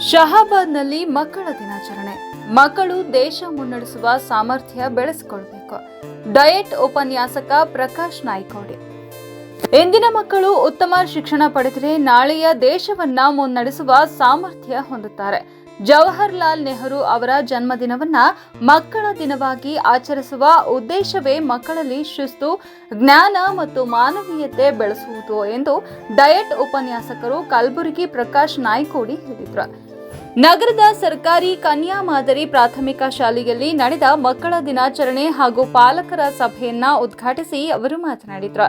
ಶಹಾಬಾದ್ನಲ್ಲಿ ಮಕ್ಕಳ ದಿನಾಚರಣೆ. ಮಕ್ಕಳು ದೇಶ ಮುನ್ನಡೆಸುವ ಸಾಮರ್ಥ್ಯ ಬೆಳೆಸಿಕೊಳ್ಬೇಕು. ಡಯಟ್ ಉಪನ್ಯಾಸಕ ಪ್ರಕಾಶ್ ನಾಯ್ಕೋಡಿ. ಇಂದಿನ ಮಕ್ಕಳು ಉತ್ತಮ ಶಿಕ್ಷಣ ಪಡೆದರೆ ನಾಳೆಯ ದೇಶವನ್ನ ಮುನ್ನಡೆಸುವ ಸಾಮರ್ಥ್ಯ ಹೊಂದುತ್ತಾರೆ. ಜವಾಹರ್ಲಾಲ್ ನೆಹರು ಅವರ ಜನ್ಮದಿನವನ್ನ ಮಕ್ಕಳ ದಿನವಾಗಿ ಆಚರಿಸುವ ಉದ್ದೇಶವೇ ಮಕ್ಕಳಲ್ಲಿ ಶಿಸ್ತು, ಜ್ಞಾನ ಮತ್ತು ಮಾನವೀಯತೆ ಬೆಳೆಸುವುದು ಎಂದು ಡಯಟ್ ಉಪನ್ಯಾಸಕರು ಕಲಬುರಗಿ ಪ್ರಕಾಶ್ ನಾಯ್ಕೋಡಿ ಹೇಳಿದರು. ನಗರದ ಸರ್ಕಾರಿ ಕನ್ಯಾ ಮಾದರಿ ಪ್ರಾಥಮಿಕ ಶಾಲೆಯಲ್ಲಿ ನಡೆದ ಮಕ್ಕಳ ದಿನಾಚರಣೆ ಹಾಗೂ ಪಾಲಕರ ಸಭೆಯನ್ನ ಉದ್ಘಾಟಿಸಿ ಅವರು ಮಾತನಾಡಿದರು.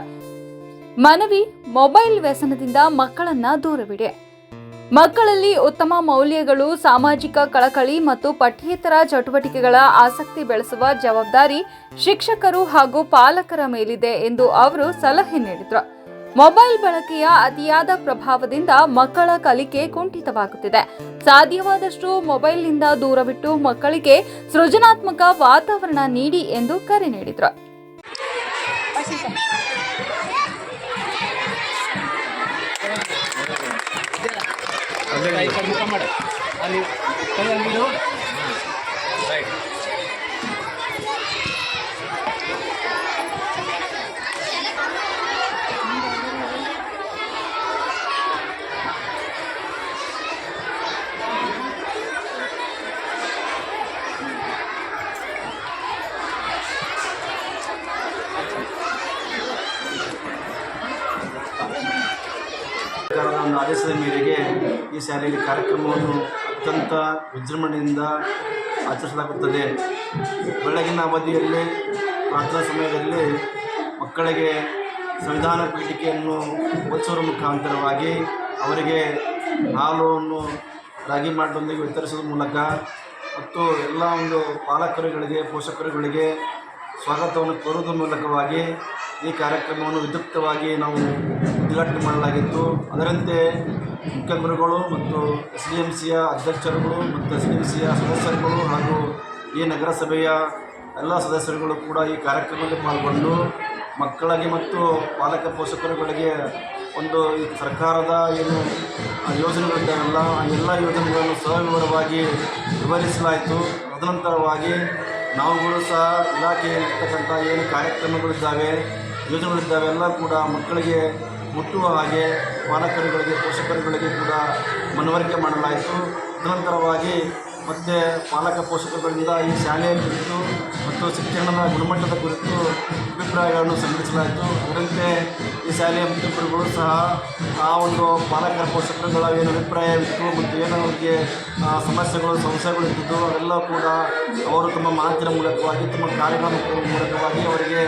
ಮನವಿ ಮೊಬೈಲ್ ವ್ಯಸನದಿಂದ ಮಕ್ಕಳನ್ನ ದೂರವಿಡೆ. ಮಕ್ಕಳಲ್ಲಿ ಉತ್ತಮ ಮೌಲ್ಯಗಳು, ಸಾಮಾಜಿಕ ಕಳಕಳಿ ಮತ್ತು ಪಠ್ಯೇತರ ಚಟುವಟಿಕೆಗಳ ಆಸಕ್ತಿ ಬೆಳೆಸುವ ಜವಾಬ್ದಾರಿ ಶಿಕ್ಷಕರು ಹಾಗೂ ಪಾಲಕರ ಮೇಲಿದೆ ಎಂದು ಅವರು ಸಲಹೆ ನೀಡಿದರು. ಮೊಬೈಲ್ ಬಳಕೆಯ ಅತಿಯಾದ ಪ್ರಭಾವದಿಂದ ಮಕ್ಕಳ ಕಲಿಕೆ ಕುಂಠಿತವಾಗುತ್ತಿದೆ. ಸಾಧ್ಯವಾದಷ್ಟು ಮೊಬೈಲ್ನಿಂದ ದೂರವಿಟ್ಟು ಮಕ್ಕಳಿಗೆ ಸೃಜನಾತ್ಮಕ ವಾತಾವರಣ ನೀಡಿ ಎಂದು ಕರೆ ನೀಡಿದರು. ಕೈ ಕಡೆ ಮುಖ ಮಾಡು ಅಲ್ಲಿ ಕೈ ಅಲ್ಲಿಡು ರೈಟ್ ಸರ್ಕಾರದ ಒಂದು ಮೇರೆಗೆ ಈ ಶಾಲೆಯಲ್ಲಿ ಕಾರ್ಯಕ್ರಮವನ್ನು ಅತ್ಯಂತ ವಿಜೃಂಭಣೆಯಿಂದ ಆಚರಿಸಲಾಗುತ್ತದೆ. ಬೆಳಗಿನ ಅವಧಿಯಲ್ಲಿ, ಪ್ರಾರ್ಥನಾ ಸಮಯದಲ್ಲಿ ಮಕ್ಕಳಿಗೆ ಸಂವಿಧಾನ ಪೀಠಿಕೆಯನ್ನು ಓದಿಸುವ ಮುಖಾಂತರವಾಗಿ ಅವರಿಗೆ ಹಾಲನ್ನು ರಾಗಿ ಮಾಡಿದೊಂದಿಗೆ ವಿತರಿಸುವ ಮೂಲಕ ಮತ್ತು ಎಲ್ಲ ಒಂದು ಪಾಲಕರುಗಳಿಗೆ, ಪೋಷಕರುಗಳಿಗೆ ಸ್ವಾಗತವನ್ನು ಕೋರುವುದರ ಮೂಲಕವಾಗಿ ಈ ಕಾರ್ಯಕ್ರಮವನ್ನು ವಿದ್ಯುಕ್ತವಾಗಿ ನಾವು ಉದ್ಘಾಟನೆ ಮಾಡಲಾಗಿತ್ತು. ಅದರಂತೆ ಮುಖ್ಯ ಗುರುಗಳು ಮತ್ತು ಎಸ್ ಡಿ ಎಂ ಸಿಯ ಅಧ್ಯಕ್ಷರುಗಳು ಮತ್ತು ಎಸ್ ಡಿ ಎಂ ಸಿಯ ಸದಸ್ಯರುಗಳು ಹಾಗೂ ಈ ನಗರಸಭೆಯ ಎಲ್ಲ ಸದಸ್ಯರುಗಳು ಕೂಡ ಈ ಕಾರ್ಯಕ್ರಮದಲ್ಲಿ ಪಾಲ್ಗೊಂಡು ಮಕ್ಕಳಿಗೆ ಮತ್ತು ಪಾಲಕ ಪೋಷಕರುಗಳಿಗೆ ಒಂದು ಈ ಸರ್ಕಾರದ ಏನು ಯೋಜನೆಗಳಿದ್ದಾವಲ್ಲ, ಆ ಎಲ್ಲ ಯೋಜನೆಗಳನ್ನು ಸವಿವರವಾಗಿ ವಿವರಿಸಲಾಯಿತು. ತದನಂತರವಾಗಿ ನಾವುಗಳು ಸಹ ಇಲಾಖೆಯಲ್ಲಿರ್ತಕ್ಕಂಥ ಏನು ಕಾರ್ಯಕ್ರಮಗಳಿದ್ದಾವೆ, ಯೋಜನೆಗಳಿದ್ದಾವೆ ಎಲ್ಲ ಕೂಡ ಮಕ್ಕಳಿಗೆ ಮುಟ್ಟುವ ಹಾಗೆ ಪಾಲಕರುಗಳಿಗೆ ಪೋಷಕರುಗಳಿಗೆ ಕೂಡ ಮನವರಿಕೆ ಮಾಡಲಾಯಿತು. ನಿರಂತರವಾಗಿ ಮತ್ತು ಪಾಲಕ ಪೋಷಕರುಗಳಿಂದ ಈ ಶಾಲೆಯ ಕುರಿತು ಮತ್ತು ಶಿಕ್ಷಣದ ಗುಣಮಟ್ಟದ ಕುರಿತು ಅಭಿಪ್ರಾಯಗಳನ್ನು ಸಂಗ್ರಹಿಸಲಾಯಿತು. ಅದರಂತೆ ಈ ಶಾಲೆಯ ಮುಖ್ಯಪುರುಗಳು ಸಹ ಆ ಒಂದು ಪಾಲಕರ ಪೋಷಕರುಗಳ ಏನು ಅಭಿಪ್ರಾಯವಿತ್ತು ಮತ್ತು ಏನು ಅವರಿಗೆ ಸಮಸ್ಯೆಗಳು ಸಮಸ್ಯೆಗಳು ಇದ್ದಿದ್ದು, ಅವೆಲ್ಲ ಕೂಡ ಅವರು ತಮ್ಮ ಮಾತಿನ ಮೂಲಕವಾಗಿ, ತಮ್ಮ ಕಾರ್ಯಗಳ ಮೂಲಕವಾಗಿ ಅವರಿಗೆ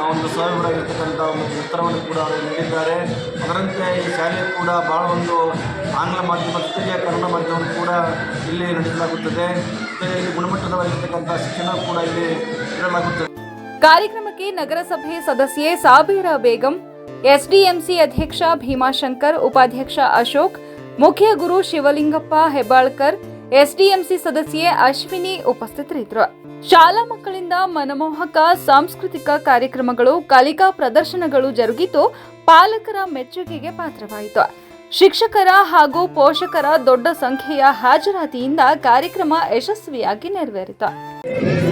ಆ ಒಂದು ಇರತಕ್ಕಂಥ ಒಂದು ಉತ್ತರವನ್ನು ಕೂಡ ಅವರು ನೀಡಿದ್ದಾರೆ. ಅದರಂತೆ ಈ ಶಾಲೆ ಕೂಡ ಭಾಳ ಒಂದು ಆಂಗ್ಲ ಮಾಧ್ಯಮ ಜೊತೆಗೆ ಕನ್ನಡ ಮಾಧ್ಯಮವನ್ನು ಕೂಡ ಇಲ್ಲಿ ನಡೆಸಲಾಗುತ್ತದೆ. ಇಲ್ಲಿ ಗುಣಮಟ್ಟದವಾಗಿರ್ತಕ್ಕಂಥ ಶಿಕ್ಷಣ ಕೂಡ ಇಲ್ಲಿ ನೀಡಲಾಗುತ್ತದೆ. ಕಾರ್ಯಕ್ರಮಕ್ಕೆ ನಗರಸಭೆ ಸದಸ್ಯೆ ಸಾಬೀರಾ ಬೇಗಂ, ಎಸ್ಡಿಎಂಸಿ ಅಧ್ಯಕ್ಷ ಭೀಮಾಶಂಕರ್, ಉಪಾಧ್ಯಕ್ಷ ಅಶೋಕ್, ಮುಖ್ಯ ಗುರು ಶಿವಲಿಂಗಪ್ಪ ಹೆಬ್ಬಾಳ್ಕರ್ ಎಸ್ಡಿಎಂಸಿ ಸದಸ್ಯೆ ಅಶ್ವಿನಿ ಉಪಸ್ಥಿತರಿದ್ದರು. ಶಾಲಾ ಮಕ್ಕಳಿಂದ ಮನಮೋಹಕ ಸಾಂಸ್ಕೃತಿಕ ಕಾರ್ಯಕ್ರಮಗಳು, ಕಲಿಕಾ ಪ್ರದರ್ಶನಗಳು ಜರುಗಿತು. ಪಾಲಕರ ಮೆಚ್ಚುಗೆಗೆ ಪಾತ್ರವಾಯಿತು. ಶಿಕ್ಷಕರ ಹಾಗೂ ಪೋಷಕರ ದೊಡ್ಡ ಸಂಖ್ಯೆಯ ಹಾಜರಾತಿಯಿಂದ ಕಾರ್ಯಕ್ರಮ ಯಶಸ್ವಿಯಾಗಿ ನೆರವೇರಿತು.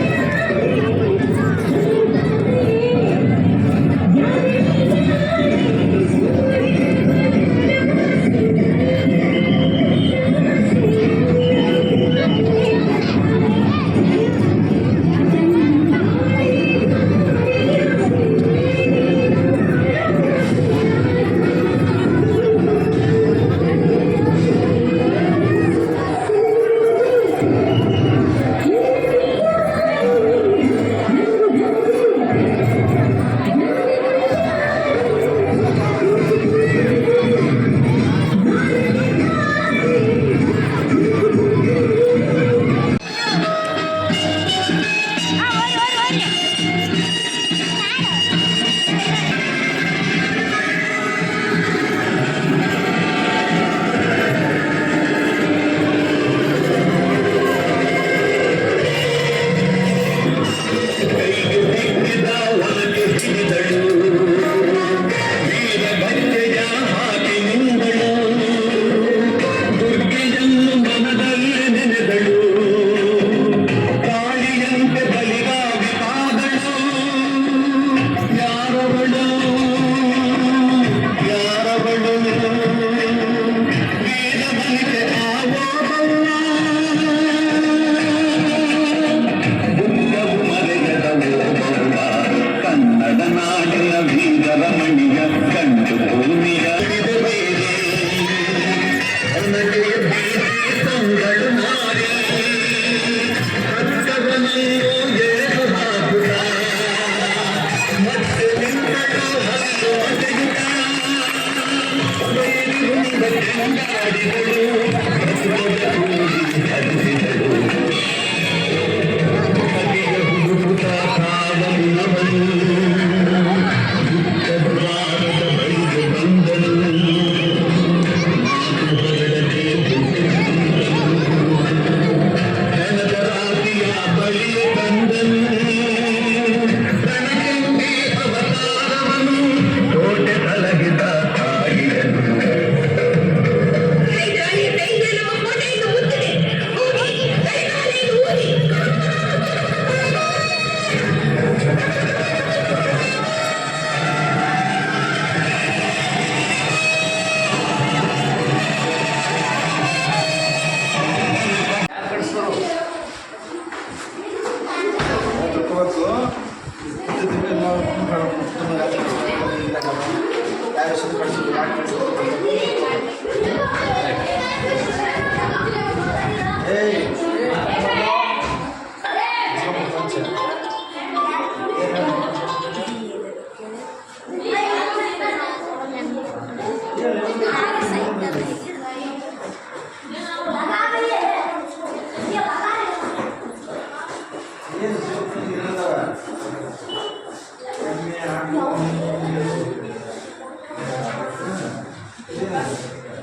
哎。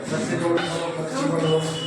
সবচেয়ে বড়